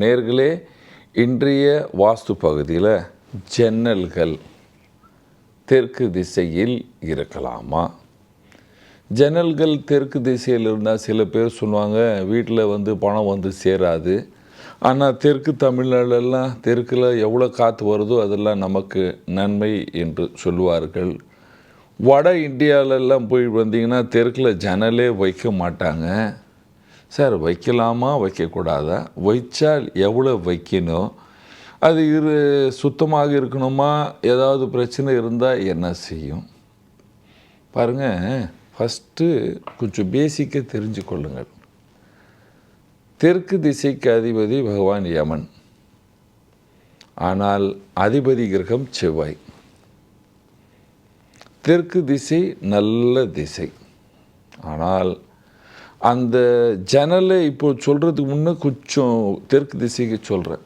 நேர்களே இன்றைய வாஸ்து பகுதியில் ஜன்னல்கள் தெற்கு திசையில் இருக்கலாமா? ஜன்னல்கள் தெற்கு திசையில் இருந்தால் சில பேர் சொல்லுவாங்க வீட்டில் வந்து பணம் வந்து சேராது. ஆனால் தெற்கு தமிழ்நாடுலாம் தெற்கில் எவ்வளோ காற்று வருதோ அதெல்லாம் நமக்கு நன்மை என்று சொல்லுவார்கள். வட இந்தியாவிலெல்லாம் போய் வந்தீங்கன்னா தெற்கில் ஜன்னலே வைக்க மாட்டாங்க. சார் வைக்கலாமா? வைக்கக்கூடாதா? வைச்சால் எவ்வளோ வைக்கணும்? அது இரு சுத்தமாக இருக்கணுமா? ஏதாவது பிரச்சனை இருந்தால் என்ன செய்யும்? பாருங்கள் ஃபஸ்ட்டு கொஞ்சம் பேசிக்காக தெரிஞ்சு கொள்ளுங்கள் தெற்கு திசைக்கு அதிபதி பகவான் யமன். ஆனால் அதிபதி கிரகம் செவ்வாய். தெற்கு திசை நல்ல திசை. ஆனால் அந்த ஜன்னலை இப்போ சொல்கிறதுக்கு முன்னே கொஞ்சம் தெற்கு திசைக்கு சொல்கிறேன்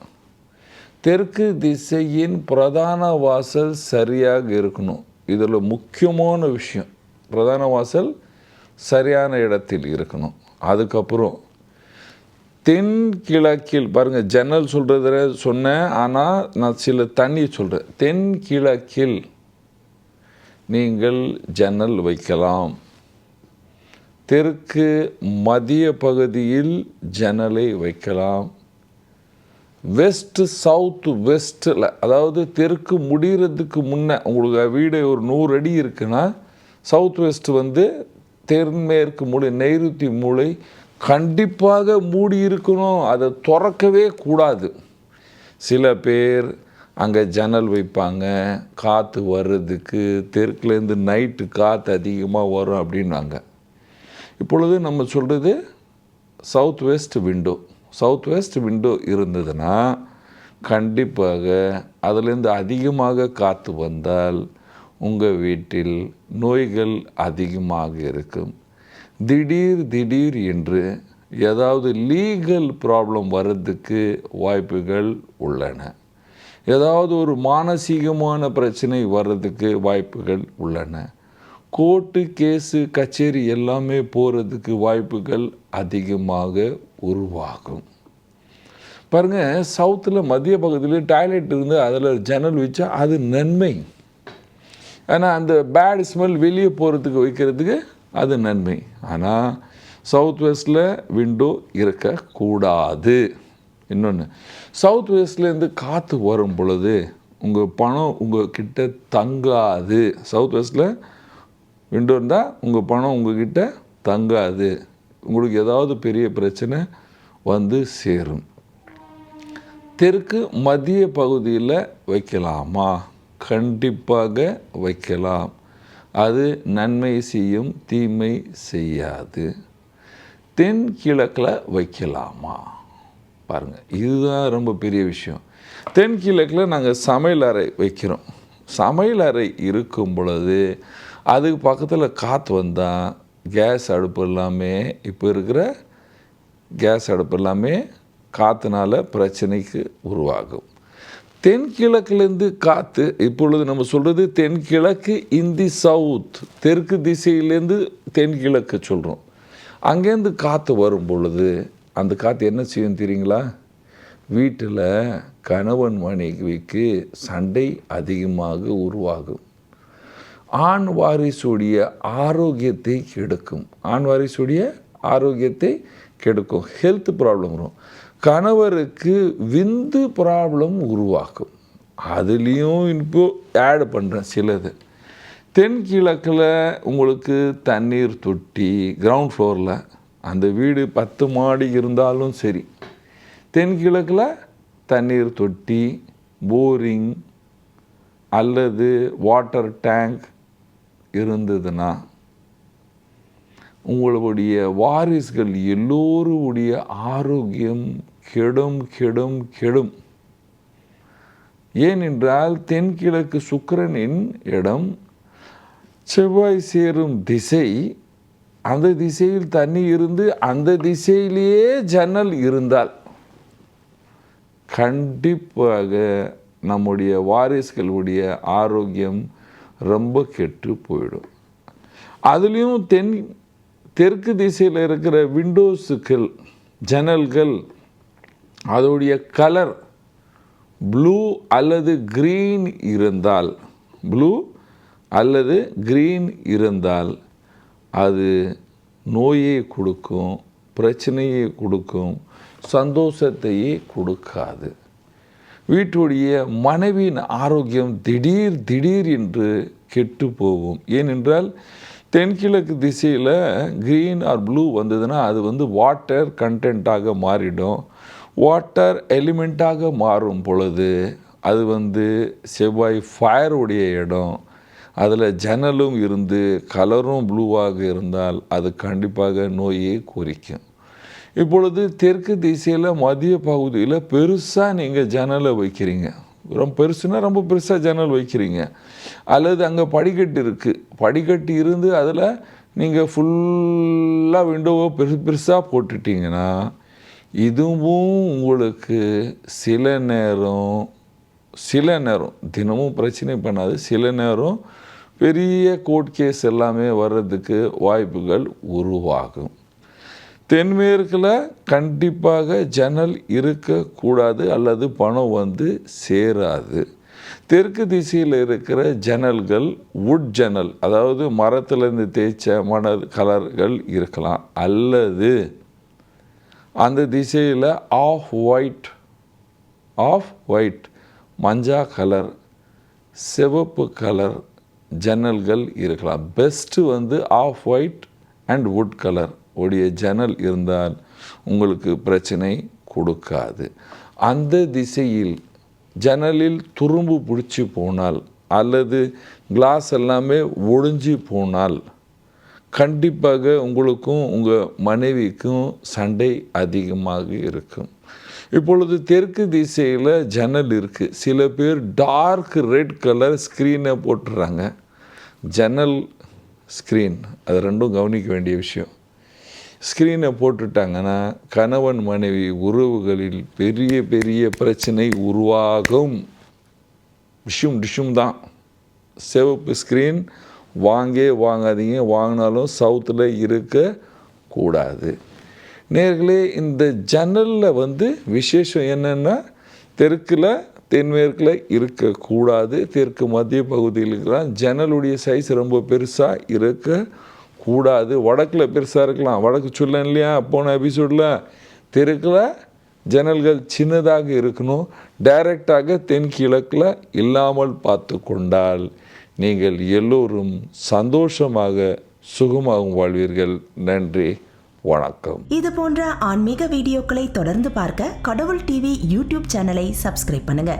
தெற்கு திசையின் பிரதான வாசல் சரியாக இருக்கணும். இதில் முக்கியமான விஷயம். பிரதான வாசல் சரியான இடத்தில் இருக்கணும். அதுக்கப்புறம் தென்கிழக்கில் பாருங்கள் ஜன்னல் சொல்கிறத சொன்னேன் ஆனால் நான் சில தண்ணி சொல்கிறேன் தென்கிழக்கில் நீங்கள் ஜன்னல் வைக்கலாம். தெற்கு மதிய பகுதியில் ஜன்னலை வைக்கலாம். வெஸ்ட்டு சவுத் வெஸ்ட்டில் அதாவது தெற்கு முடிகிறதுக்கு முன்னே உங்களுக்கு வீடு ஒரு நூறு அடி இருக்குன்னா சவுத் வெஸ்ட் வந்து தென்மேற்கு மூளை நைருத்தி மூளை கண்டிப்பாக மூடி இருக்கணும். அதை திறக்கவே கூடாது. சில பேர் அங்கே ஜன்னல் வைப்பாங்க. காற்று வர்றதுக்கு தெற்குலேருந்து நைட்டு காற்று அதிகமாக வரும் அப்படின்னாங்க. இப்பொழுது நம்ம சொல்கிறது south west window south west window இருந்ததுன்னா கண்டிப்பாக அதுலேருந்து அதிகமாக காற்று வந்தால் உங்கள் வீட்டில் நோய்கள் அதிகமாக இருக்கும். திடீர் திடீர் என்று ஏதாவது லீகல் ப்ராப்ளம் வர்றதுக்கு வாய்ப்புகள் உள்ளன. ஏதாவது ஒரு மானசீகமான பிரச்சனை வர்றதுக்கு வாய்ப்புகள் உள்ளன. கோர்ட்டு கேஸு கச்சேரி எல்லாமே போகிறதுக்கு வாய்ப்புகள் அதிகமாக உருவாகும். பாருங்கள் சவுத்தில் மத்திய பகுதியில் டாய்லெட் இருந்து அதில் ஜன்னல் வச்சா அது நன்மை. ஆனால் அந்த பேட் ஸ்மெல் வெளியே போகிறதுக்கு வைக்கிறதுக்கு அது நன்மை. ஆனால் சவுத் வெஸ்டில் விண்டோ இருக்கக்கூடாது. இன்னொன்று சவுத் வெஸ்ட்லேருந்து காற்று வரும் பொழுது உங்கள் பணம் உங்கள் கிட்ட தங்காது. சவுத் வெஸ்ட்டில் விண்டோ இருந்தால் உங்கள் பணம் உங்ககிட்ட தங்காது. உங்களுக்கு ஏதாவது பெரிய பிரச்சனை வந்து சேரும். தெற்கு மத்திய பகுதியில் வைக்கலாமா? கண்டிப்பாக வைக்கலாம். அது நன்மை செய்யும் தீமை செய்யாது. தென் கிழக்கில் வைக்கலாமா? பாருங்கள் இதுதான் ரொம்ப பெரிய விஷயம். தென் கிழக்கில் நாங்கள் சமையல் அறை வைக்கிறோம். சமையல் அறை இருக்கும் பொழுது அதுக்கு பக்கத்தில் காற்று வந்தால் கேஸ் அடுப்பு எல்லாமே இப்போ இருக்கிற கேஸ் அடுப்பு எல்லாமே காற்றுனால பிரச்சனைக்கு உருவாகும். தென்கிழக்குலேருந்து காற்று இப்பொழுது நம்ம சொல்கிறது தென்கிழக்கு இந்தி சவுத் தெற்கு திசையிலேருந்து தென்கிழக்கு சொல்கிறோம் அங்கேருந்து காற்று வரும் பொழுது அந்த காற்று என்ன செய்யும் தெரியுங்களா? வீட்டில் கணவன் மனைவிக்கு சண்டை அதிகமாக உருவாகும். ஆண் வாரிசுடைய ஆரோக்கியத்தை கெடுக்கும். ஆண் வாரிசுடைய ஆரோக்கியத்தை கெடுக்கும். ஹெல்த் ப்ராப்ளம் வரும். கணவருக்கு விந்து ப்ராப்ளம் உருவாக்கும். அதுலேயும் இப்போ ஆட் பண்ணுறேன் சிலது. தென்கிழக்கில் உங்களுக்கு தண்ணீர் தொட்டி கிரவுண்ட் ஃப்ளோரில் அந்த வீடு பத்து மாடி இருந்தாலும் சரி. தென்கிழக்கில் தண்ணீர் தொட்டி போரிங் அல்லது வாட்டர் டேங்க் இருந்ததுன்னா உங்களுடைய வாரிசுகள் எல்லோருடைய ஆரோக்கியம் கெடும் கெடும் கெடும். ஏனென்றால் தென்கிழக்கு சுக்கிரனின் இடம் செவ்வாய் சேரும் திசை. அந்த திசையில் தண்ணி இருந்து அந்த திசையிலேயே ஜன்னல் இருந்தால் கண்டிப்பாக நம்முடைய வாரிசுகளுடைய ஆரோக்கியம் ரொம்ப கெட்டு போயிடும். அதுலேயும் தென் தெற்கு திசையில் இருக்கிற விண்டோஸுக்கள் ஜன்னல்கள் அதோடைய கலர் ப்ளூ அல்லது க்ரீன் இருந்தால் ப்ளூ அல்லது க்ரீன் இருந்தால் அது நோயை கொடுக்கும் பிரச்சனையை கொடுக்கும் சந்தோஷத்தையே கொடுக்காது. வீட்டுடைய மனைவியின் ஆரோக்கியம் திடீர் திடீர் என்று கெட்டு போகும். ஏனென்றால் தென்கிழக்கு திசையில் க்ரீன் ஆர் ப்ளூ வந்ததுன்னா அது வந்து வாட்டர் கண்டென்ட்டாக மாறிடும். வாட்டர் எலிமெண்ட்டாக மாறும் பொழுது அது வந்து செவ்வாய் ஃபயருடைய இடம். அதில் ஜன்னலும் இருந்து கலரும் ப்ளூவாக இருந்தால் அது கண்டிப்பாக நோயை குறிக்கும். இப்பொழுது தெற்கு திசையில் மதிய பகுதியில் பெருசாக நீங்கள் ஜன்னலை வைக்கிறீங்க. ரொம்ப பெருசுனா ரொம்ப பெருசாக ஜன்னல் வைக்கிறீங்க. அல்லது அங்கே படிக்கட்டு இருக்குது படிக்கட்டு இருந்து அதில் நீங்கள் ஃபுல்லாக விண்டோவை பெருசு பெருசாக போட்டுட்டீங்கன்னா இதுவும் உங்களுக்கு சில நேரம் சில நேரம் தினமும் பிரச்சனை பண்ணாது சில நேரம் பெரிய கோர்ட் கேஸ் எல்லாமே வர்றதுக்கு வாய்ப்புகள் உருவாகும். தென்மேற்கில் கண்டிப்பாக ஜன்னல் இருக்கக்கூடாது அல்லது பணம் வந்து சேராது. தெற்கு திசையில் இருக்கிற ஜன்னல்கள் வுட் ஜன்னல் அதாவது மரத்துலேருந்து தேய்ச்ச மணல் கலர்கள் இருக்கலாம். அல்லது அந்த திசையில் ஆஃப் ஒயிட் ஆஃப் ஒயிட் மஞ்சா கலர் சிவப்பு கலர் ஜன்னல்கள் இருக்கலாம். பெஸ்ட்டு வந்து off white and wood colour உடைய ஜன்னல் இருந்தால் உங்களுக்கு பிரச்சனை கொடுக்காது. அந்த திசையில் ஜன்னலில் துரும்பு பிடிச்சி போனால் அல்லது கிளாஸ் எல்லாமே ஒழிஞ்சு போனால் கண்டிப்பாக உங்களுக்கும் உங்கள் மனைவிக்கும் சண்டை அதிகமாக இருக்கும். இப்பொழுது தெற்கு திசையில் ஜன்னல் இருக்குது சில பேர் டார்க் ரெட் கலர் ஸ்க்ரீனை போட்டுடுறாங்க ஜன்னல் ஸ்க்ரீன் அது ரெண்டும் கவனிக்க வேண்டிய விஷயம். ஸ்க்ரீனை போட்டுட்டாங்கன்னா கணவன் மனைவி உறவுகளில் பெரிய பெரிய பிரச்சனை உருவாகும். விஷயம் டிஷும் தான். சிவப்பு ஸ்க்ரீன் வாங்கே வாங்காதீங்க. வாங்கினாலும் சவுத்தில் இருக்கக்கூடாது நேர்களே இந்த ஜன்னலில் வந்து விசேஷம் என்னென்னா தெற்கில் தென்மேற்கில் இருக்கக்கூடாது தெற்கு மத்திய பகுதியில் இருக்கலாம் ஜன்னலுடைய சைஸ் ரொம்ப பெருசாக இருக்க கூடாது. வடக்கில் பெருசாக இருக்கலாம். வடக்கு சொல்லேன் இல்லையா? போன எபிசோடில் தெருக்கில் ஜன்னல்கள் சின்னதாக இருக்கணும். டைரக்டாக தென்கிழக்கில் இல்லாமல் பார்த்து கொண்டால் நீங்கள் எல்லோரும் சந்தோஷமாக சுகமாகவும் வாழ்வீர்கள். நன்றி. வணக்கம். இது போன்ற ஆன்மீக வீடியோக்களை தொடர்ந்து பார்க்க கடவுள் டிவி யூடியூப் சேனலை சப்ஸ்கிரைப் பண்ணுங்க.